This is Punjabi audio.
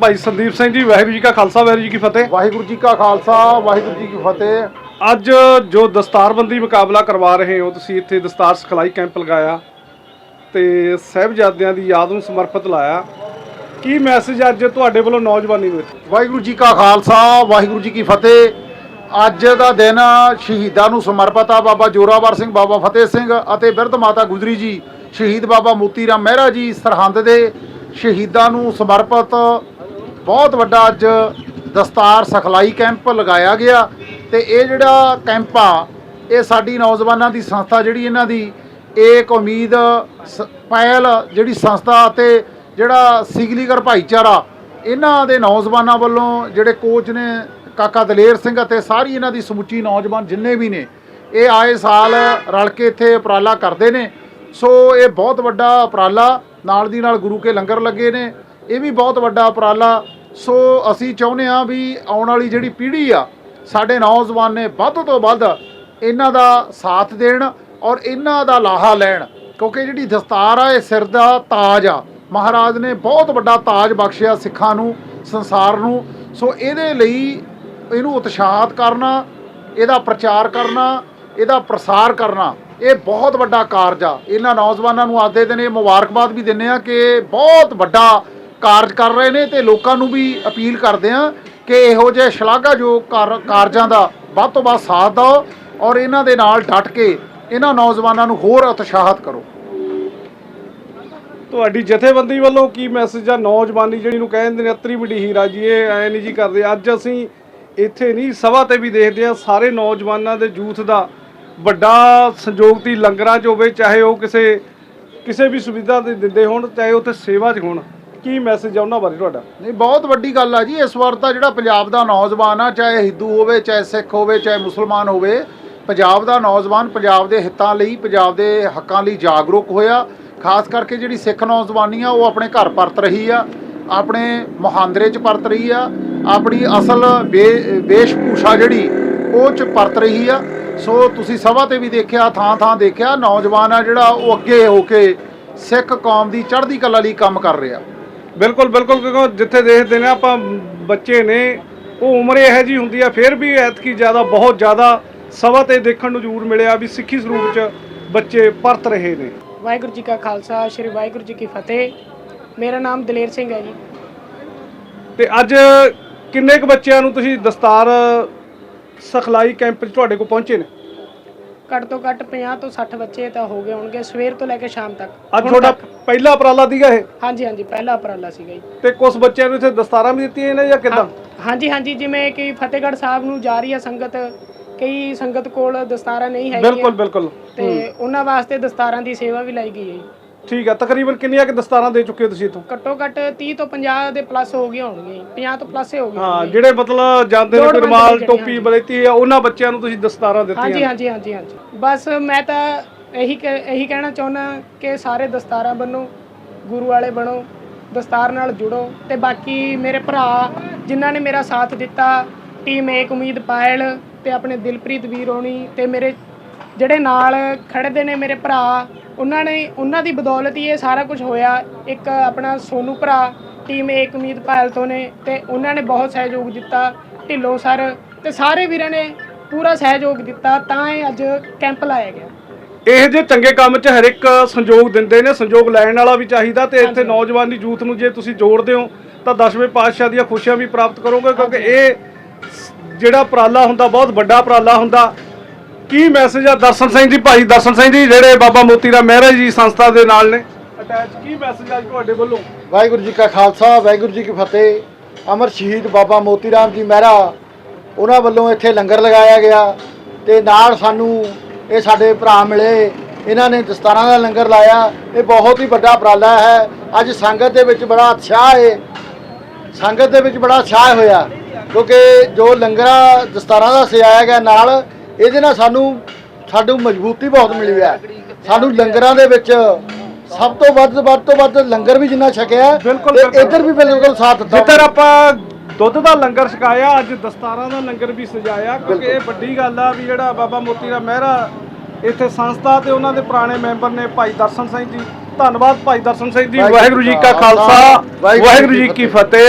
ਭਾਈ ਸੰਦੀਪ ਸਿੰਘ ਜੀ ਵਾਹਿਗੁਰੂ ਜੀ ਕਾ ਖਾਲਸਾ ਵਾਹਿਗੁਰੂ ਜੀ ਕੀ ਫਤਿਹ। ਵਾਹਿਗੁਰੂ ਜੀ ਕਾ ਖਾਲਸਾ ਵਾਹਿਗੁਰੂ ਜੀ ਕੀ ਫਤਿਹ। ਅੱਜ ਜੋ ਦਸਤਾਰਬੰਦੀ ਮੁਕਾਬਲਾ ਕਰਵਾ ਰਹੇ ਹੋ ਤੁਸੀਂ ਇੱਥੇ ਦਸਤਾਰ ਸਿਖਲਾਈ ਕੈਂਪ ਲਗਾਇਆ ਤੇ ਸਹਿਬਜ਼ਾਦਿਆਂ ਦੀ ਯਾਦ ਨੂੰ ਸਮਰਪਿਤ ਲਾਇਆ। ਕੀ ਮੈਸੇਜ ਅੱਜ ਤੁਹਾਡੇ ਵੱਲੋਂ ਨੌਜਵਾਨੀ ਨੂੰ? ਇੱਥੇ ਵਾਹਿਗੁਰੂ ਜੀ ਕਾ ਖਾਲਸਾ ਵਾਹਿਗੁਰੂ ਜੀ ਕੀ ਫਤਿਹ। ਅੱਜ ਦਾ ਦਿਨ ਸ਼ਹੀਦਾਂ ਨੂੰ ਸਮਰਪਿਤ ਆ ਬਾਬਾ ਜੋਰਾਵਰ ਸਿੰਘ ਬਾਬਾ ਫਤਿਹ ਸਿੰਘ ਅਤੇ ਬਿਰਧ ਮਾਤਾ ਗੁਜਰੀ ਜੀ। ਸ਼ਹੀਦ ਬਾਬਾ ਮੋਤੀ ਰਾਮ ਮਹਿਰਾ ਜੀ ਸਰਹੰਦ ਦੇ ਸ਼ਹੀਦਾਂ ਨੂੰ ਸਮਰਪਿਤ ਬਹੁਤ ਵੱਡਾ ਅੱਜ ਦਸਤਾਰ ਸਿਖਲਾਈ ਕੈਂਪ ਲਗਾਇਆ ਗਿਆ ਤੇ ਇਹ ਜਿਹੜਾ ਕੈਂਪ ਆ, ਇਹ ਸਾਡੀ ਨੌਜਵਾਨਾਂ ਦੀ ਸੰਸਥਾ ਜਿਹੜੀ ਇਹਨਾਂ ਦੀ ਏਕ ਉਮੀਦ ਸ- ਪਹਿਲ ਜਿਹੜੀ ਸੰਸਥਾ ਅਤੇ ਜਿਹੜਾ ਸਿਗਲੀਗਰ ਭਾਈਚਾਰਾ, ਇਹਨਾਂ ਦੇ ਨੌਜਵਾਨਾਂ ਵੱਲੋਂ ਜਿਹੜੇ ਕੋਚ ਨੇ ਕਾਕਾ ਦਲੇਰ ਸਿੰਘ ਅਤੇ ਸਾਰੀ ਇਹਨਾਂ ਦੀ ਸਮੁੱਚੀ ਨੌਜਵਾਨ ਜਿੰਨੇ ਵੀ ਨੇ, ਇਹ ਆਏ ਸਾਲ ਰਲ ਕੇ ਇੱਥੇ ਉਪਰਾਲਾ ਕਰਦੇ ਨੇ। ਸੋ ਇਹ ਬਹੁਤ ਵੱਡਾ ਉਪਰਾਲਾ ਨਾਲ ਦੀ ਨਾਲ ਗੁਰੂ ਕੇ ਲੰਗਰ ਲੱਗੇ ਨੇ, ਇਹ ਵੀ ਬਹੁਤ ਵੱਡਾ ਉਪਰਾਲਾ। ਸੋ ਅਸੀਂ ਚਾਹੁੰਦੇ ਹਾਂ ਵੀ ਆਉਣ ਵਾਲੀ ਜਿਹੜੀ ਪੀੜ੍ਹੀ ਆ, ਸਾਡੇ ਨੌਜਵਾਨ ਨੇ ਵੱਧ ਤੋਂ ਵੱਧ ਇਹਨਾਂ ਦਾ ਸਾਥ ਦੇਣ ਔਰ ਇਹਨਾਂ ਦਾ ਲਾਹਾ ਲੈਣ, ਕਿਉਂਕਿ ਜਿਹੜੀ ਦਸਤਾਰ ਆ, ਇਹ ਸਿਰ ਦਾ ਤਾਜ ਆ। ਮਹਾਰਾਜ ਨੇ ਬਹੁਤ ਵੱਡਾ ਤਾਜ ਬਖਸ਼ਿਆ ਸਿੱਖਾਂ ਨੂੰ, ਸੰਸਾਰ ਨੂੰ। ਸੋ ਇਹਦੇ ਲਈ ਇਹਨੂੰ ਉਤਸ਼ਾਹਤ ਕਰਨਾ, ਇਹਦਾ ਪ੍ਰਚਾਰ ਕਰਨਾ, ਇਹਦਾ ਪ੍ਰਸਾਰ ਕਰਨਾ। ਇਹ ਬਹੁਤ ਵੱਡਾ ਕਾਰਜ ਆ। ਇਹਨਾਂ ਨੌਜਵਾਨਾਂ ਨੂੰ ਅੱਜ ਦਿਨ ਇਹ ਮੁਬਾਰਕਬਾਦ ਵੀ ਦਿੰਦੇ ਆ ਕਿ ਬਹੁਤ ਵੱਡਾ ਕਾਰਜ ਕਰ ਰਹੇ ਨੇ ਤੇ ਲੋਕਾਂ ਨੂੰ ਵੀ ਅਪੀਲ ਕਰਦੇ ਆ ਕਿ ਇਹੋ ਜਿਹੇ ਸ਼ਲਾਘਾਯੋਗ ਕਾਰ- ਕਾਰਜਾਂ ਦਾ ਵੱਧ ਤੋਂ ਵੱਧ ਸਾਥ ਦਿਓ ਔਰ ਇਹਨਾਂ ਦੇ ਨਾਲ ਡਟ ਕੇ ਇਹਨਾਂ ਨੌਜਵਾਨਾਂ ਨੂੰ ਹੋਰ ਉਤਸ਼ਾਹਤ ਕਰੋ। ਤੁਹਾਡੀ ਜਥੇਬੰਦੀ ਵੱਲੋਂ ਕੀ ਮੈਸੇਜ ਆ? ਨੌਜਵਾਨੀ ਜਿਹੜੀ ਨੂੰ ਕਹਿੰਦੇ ਨੇ, ਅਤਰੀ ਵੱਡੀ ਹੀਰਾ ਜੀ, ਇਹ ਐ ਨਹੀਂ ਜੀ ਕਰਦੇ। ਅੱਜ ਅਸੀਂ ਇੱਥੇ ਨਹੀਂ, ਸਭਾ ਤੇ ਵੀ ਦੇਖਦੇ ਆ, ਸਾਰੇ ਨੌਜਵਾਨਾਂ ਦੇ ਯੂਥ ਦਾ ਵੱਡਾ ਸੰਯੋਗਤੀ ਲੰਗਰਾਂ 'ਚ ਹੋਵੇ, ਚਾਹੇ ਉਹ ਕਿਸੇ ਕਿਸੇ ਵੀ ਸੁਵਿਧਾ ਦੇ ਦਿੰਦੇ ਹੋਣ, ਚਾਹੇ ਉੱਥੇ ਸੇਵਾ 'ਚ ਹੋਣ, ਕੀ ਮੈਸੇਜ ਆ ਉਹਨਾਂ ਬਾਰੇ ਤੁਹਾਡਾ? ਨਹੀਂ, ਬਹੁਤ ਵੱਡੀ ਗੱਲ ਆ ਜੀ, ਇਸ ਵਾਰ ਤਾਂ ਜਿਹੜਾ ਪੰਜਾਬ ਦਾ ਨੌਜਵਾਨ ਆ, ਚਾਹੇ ਹਿੰਦੂ ਹੋਵੇ, ਚਾਹੇ ਸਿੱਖ ਹੋਵੇ, ਚਾਹੇ ਮੁਸਲਮਾਨ ਹੋਵੇ, ਪੰਜਾਬ ਦਾ ਨੌਜਵਾਨ ਪੰਜਾਬ ਦੇ ਹਿੱਤਾਂ ਲਈ, ਪੰਜਾਬ ਦੇ ਹੱਕਾਂ ਲਈ ਜਾਗਰੂਕ ਹੋਇਆ। ਖਾਸ ਕਰਕੇ ਜਿਹੜੀ ਸਿੱਖ ਨੌਜਵਾਨੀ ਆ, ਉਹ ਆਪਣੇ ਘਰ ਪਰਤ ਰਹੀ ਆ, ਆਪਣੇ ਮੁਹਾਂਦਰੇ 'ਚ ਪਰਤ ਰਹੀ ਆ, ਆਪਣੀ ਅਸਲ ਵੇ- ਵੇਸ਼ਭੂਸ਼ਾ ਜਿਹੜੀ, ਉਹ 'ਚ ਪਰਤ ਰਹੀ ਆ। ਸੋ ਤੁਸੀਂ ਸਭਾ ਤੇ ਵੀ ਦੇਖਿਆ ਥਾਂ ਥਾਂ ਦੇਖਿਆ ਨੌਜਵਾਨ ਆ ਜਿਹੜਾ ਉਹ ਅੱਗੇ ਹੋ ਕੇ ਸਿੱਖ ਕੌਮ ਦੀ ਚੜ੍ਹਦੀ ਕਲਾ ਲਈ ਕੰਮ ਕਰ ਰਿਹਾ। ਬਿਲਕੁਲ ਬਿਲਕੁਲ ਕਿਉਂਕਿ ਜਿੱਥੇ ਦੇਖਦੇ ਨੇ ਆਪਾਂ ਬੱਚੇ ਨੇ ਉਹ ਉਮਰ ਇਹੋ ਜੀ ਹੁੰਦੀ ਆ ਫਿਰ ਵੀ ਐਤਕੀ ਜ਼ਿਆਦਾ ਬਹੁਤ ਜ਼ਿਆਦਾ ਸਭਾ ਤੇ ਦੇਖਣ ਨੂੰ ਜ਼ਰੂਰ ਮਿਲਿਆ ਵੀ ਸਿੱਖੀ ਸਰੂਪ 'ਚ ਬੱਚੇ ਪਰਤ ਰਹੇ ਨੇ। ਵਾਹਿਗੁਰੂ ਜੀ ਕਾ ਖਾਲਸਾ ਸ੍ਰੀ ਵਾਹਿਗੁਰੂ ਜੀ ਕੀ ਫਤਿਹ। ਮੇਰਾ ਨਾਮ ਦਲੇਰ ਸਿੰਘ ਹੈ ਜੀ। ਤੇ ਅੱਜ ਕਿੰਨੇ ਕੁ ਬੱਚਿਆਂ ਨੂੰ ਤੁਸੀਂ ਦਸਤਾਰ ਸਿਖਲਾਈ ਕੈਂਪ 'ਚ ਤੁਹਾਡੇ ਕੋਲ ਪਹੁੰਚੇ ਨੇ? ਘੱਟ ਤੋਂ ਘੱਟ 50 ਤੋਂ 60 ਬੱਚੇ ਤਾਂ ਹੋ ਗਏ ਹੋਣਗੇ ਸਵੇਰ ਤੋਂ ਲੈ ਕੇ ਸ਼ਾਮ ਤੱਕ। ਅੱਜ ਹੁਣ ਤੁਹਾਡਾ ਤੱਕ। ਪਹਿਲਾ ਉਪਰਾਲਾ ਸੀਗਾ ਇਹ? ਹਾਂਜੀ ਹਾਂਜੀ ਪਹਿਲਾ ਉਪਰਾਲਾ ਸੀਗਾ ਜੀ। ਤੇ ਕੁਝ ਬੱਚਿਆਂ ਨੂੰ ਇੱਥੇ ਦਸਤਾਰਾਂ ਵੀ ਦਿੱਤੀਆਂ ਨੇ ਜਾਂ ਕਿਦਾਂ? ਹਾਂ- ਹਾਂਜੀ ਹਾਂਜੀ ਜਿਵੇਂ ਕਿ ਫਤਿਹਗੜ੍ਹ ਸਾਹਿਬ ਨੂੰ ਜਾ ਰਹੀ ਹੈ ਸੰਗਤ ਕਈ ਸੰਗਤ ਕੋਲ ਦਸਤਾਰਾਂ ਨਹੀਂ ਹੈਗੀਆਂ। ਬਿਲਕੁਲ ਬਿਲਕੁਲ। ਤੇ ਉਹਨਾਂ ਵਾਸਤੇ ਦਸਤਾਰਾਂ ਦੀ ਸੇਵਾ ਵੀ ਲਾਈ ਗਈ ਹੈ ਜੀ। ਠੀਕ ਆ ਤਕਰੀਬਨ ਕਿੰਨੀਆਂ ਕਿ ਦਸਤਾਰਾਂ ਦੇ ਚੁੱਕੇ ਹੋ ਤੁਸੀਂ ਇੱਥੋਂ ਘੱਟੋ ਘੱਟ 30 ਤੋਂ 50 ਦੇ ਪਲੱਸ ਹੋ ਗਈਆਂ ਹੋਣਗੀਆਂ ਜੀ 50 ਤੋਂ ਪਲੱਸ ਹੋ ਗਈਆਂ ਹਾਂ। ਜਿਹੜੇ ਮਤਲਬ ਜਾਂਦੇ ਨੇ ਰੁਮਾਲ ਨੇ ਟੋਪੀ। ਬਲੇਤੀ ਆ ਉਹਨਾਂ ਬੱਚਿਆਂ ਨੂੰ ਤੁਸੀਂ ਦਸਤਾਰਾਂ ਹਾਂਜੀ ਦਿੱਤੀਆਂ ਹਾਂਜੀ ਹਾਂਜੀ ਹਾਂਜੀ ਬਸ ਮੈਂ ਤਾਂ ਇਹੀ ਇਹੀ ਕਹਿਣਾ ਚਾਹੁੰਦਾ ਕਿ ਸਾਰੇ ਦਸਤਾਰਾਂ ਬੰਨੋ ਗੁਰੂ ਵਾਲੇ ਬਣੋ ਦਸਤਾਰ ਨਾਲ ਜੁੜੋ ਤੇ ਬਾਕੀ ਮੇਰੇ ਭਰਾ ਜਿਨ੍ਹਾਂ ਨੇ ਮੇਰਾ ਸਾਥ ਦਿੱਤਾ ਟੀਮ ਏਕ ਉਮੀਦ ਪਾਇਲ ਤੇ ਆਪਣੇ ਦਿਲਪ੍ਰੀਤ ਵੀਰ ਹੋਣੀ ਤੇ ਮੇਰੇ ਜਿਹੜੇ ਨਾਲ ਖੜਦੇ ਨੇ ਮੇਰੇ ਭਰਾ ਉਹਨਾਂ ਨੇ ਉਹਨਾਂ ਦੀ ਬਦੌਲਤ ਹੀ ਇਹ ਸਾਰਾ ਕੁਝ ਹੋਇਆ। ਇੱਕ ਆਪਣਾ ਸੋਨੂ ਭਰਾ ਟੀਮ ਏਕ ਉਮੀਦ ਪਾਇਲ ਤੋਂ ਨੇ ਤੇ ਉਹਨਾਂ ਨੇ ਬਹੁਤ ਸਹਿਯੋਗ ਦਿੱਤਾ ਢਿੱਲੋਂ ਸਰ ਤੇ ਸਾਰੇ ਵੀਰਾਂ ਨੇ ਪੂਰਾ ਸਹਿਯੋਗ ਦਿੱਤਾ ਤਾਂ ਇਹ ਅੱਜ ਕੈਂਪ ਲਾਇਆ ਗਿਆ। ਇਹ ਜੇ ਚੰਗੇ ਕੰਮ 'ਚ ਹਰ ਇੱਕ ਸੰਯੋਗ ਦਿੰਦੇ ਨੇ ਸੰਯੋਗ ਲੈਣ ਵਾਲਾ ਵੀ ਚਾਹੀਦਾ ਤੇ ਇੱਥੇ ਨੌਜਵਾਨੀ ਯੂਥ ਨੂੰ ਜੇ ਤੁਸੀਂ ਜੋੜਦੇ ਹੋ ਤਾਂ ਦਸਵੇਂ ਪਾਤਸ਼ਾਹ ਦੀਆਂ ਖੁਸ਼ੀਆਂ ਵੀ ਪ੍ਰਾਪਤ ਕਰੋਗੇ ਕਿਉਂਕਿ ਇਹ ਜਿਹੜਾ ਉਪਰਾਲਾ ਹੁੰਦਾ ਬਹੁਤ ਵੱਡਾ ਉਪਰਾਲਾ ਹੁੰਦਾ ਕੀ ਮੈਸੇਜ ਆ? ਦਰਸ਼ਨ ਸਿੰਘ ਜੀ, ਭਾਈ ਦਰਸ਼ਨ ਸਿੰਘ ਜੀ, ਜਿਹੜੇ ਬਾਬਾ ਮੋਤੀ ਰਾਮ ਮਹਿਰਾ ਜੀ ਸੰਸਥਾ ਦੇ ਨਾਲ ਨੇ। ਅਟੈਚ ਕੀ ਮੈਸੇਜ ਆ ਤੁਹਾਡੇ ਵੱਲੋਂ? ਵਾਹਿਗੁਰੂ ਜੀ ਕਾ ਖਾਲਸਾ, ਵਾਹਿਗੁਰੂ ਜੀ ਕੀ ਫਤਿਹ। ਅਮਰ ਸ਼ਹੀਦ ਬਾਬਾ ਮੋਤੀ ਰਾਮ ਜੀ ਮਹਿਰਾ, ਉਹਨਾਂ ਵੱਲੋਂ ਇੱਥੇ ਲੰਗਰ ਲਗਾਇਆ ਗਿਆ ਤੇ ਨਾਲ ਸਾਨੂੰ ਇਹ ਸਾਡੇ ਭਰਾ ਮਿਲੇ। ਇਹਨਾਂ ਨੇ ਦਸਤਾਰਾਂ ਦਾ ਲੰਗਰ ਲਾਇਆ। ਇਹ ਬਹੁਤ ਹੀ ਵੱਡਾ ਉਪਰਾਲਾ ਹੈ। ਅੱਜ ਸੰਗਤ ਦੇ ਵਿੱਚ ਬੜਾ ਉਤਸ਼ਾਹ ਹੈ। ਸੰਗਤ ਦੇ ਵਿੱਚ ਬੜਾ ਉਤਸ਼ਾਹ ਹੋਇਆ। ਕਿਉਂਕਿ ਜੋ ਲੰਗਰਾਂ, ਦਸਤਾਰਾਂ ਦਾ ਸਜਾਇਆ ਗਿਆ ਨਾਲ ਇਹਦੇ ਨਾਲ ਸਾਨੂੰ ਸਾਨੂੰ ਮਜ਼ਬੂਤੀ ਬਹੁਤ ਮਿਲੀ ਹੈ। ਸਾਨੂੰ ਲੰਗਰਾਂ ਦੇ ਵਿੱਚ ਸਭ ਤੋਂ ਵੱਧ ਵੱਧ ਤੋਂ ਵੱਧ ਲੰਗਰ ਵੀ ਜਿੰਨਾ ਛਕਿਆ ਬਿਲਕੁਲ, ਤੇ ਬਿਲਕੁਲ। ਇੱਧਰ ਵੀ ਬਿਲਕੁਲ ਸਾਥ ਦਿੱਤਾ ਜਿੱਧਰ ਆਪਾਂ ਦੁੱਧ ਦਾ ਲੰਗਰ ਛਕਾਇਆ ਅੱਜ ਦਸਤਾਰਾਂ ਦਾ ਲੰਗਰ ਵੀ ਸਜਾਇਆ ਕਿਉਂਕਿ ਇਹ ਵੱਡੀ ਗੱਲ ਆ ਵੀ ਜਿਹੜਾ ਬਾਬਾ ਮੋਤੀ ਰਾਮ ਮਹਿਰਾ ਇੱਥੇ ਸੰਸਥਾ ਤੇ ਉਹਨਾਂ ਦੇ ਪੁਰਾਣੇ ਮੈਂਬਰ ਨੇ ਭਾਈ ਦਰਸ਼ਨ ਸਿੰਘ ਜੀ। ਧੰਨਵਾਦ ਭਾਈ ਦਰਸ਼ਨ ਸਿੰਘ ਜੀ। ਵਾਹਿਗੁਰੂ ਵਾਹਿਗੁਰੂ ਜੀ ਕਾ ਖਾਲਸਾ ਵਾਹਿਗੁਰੂ ਜੀ ਕੀ ਫਤਿਹ।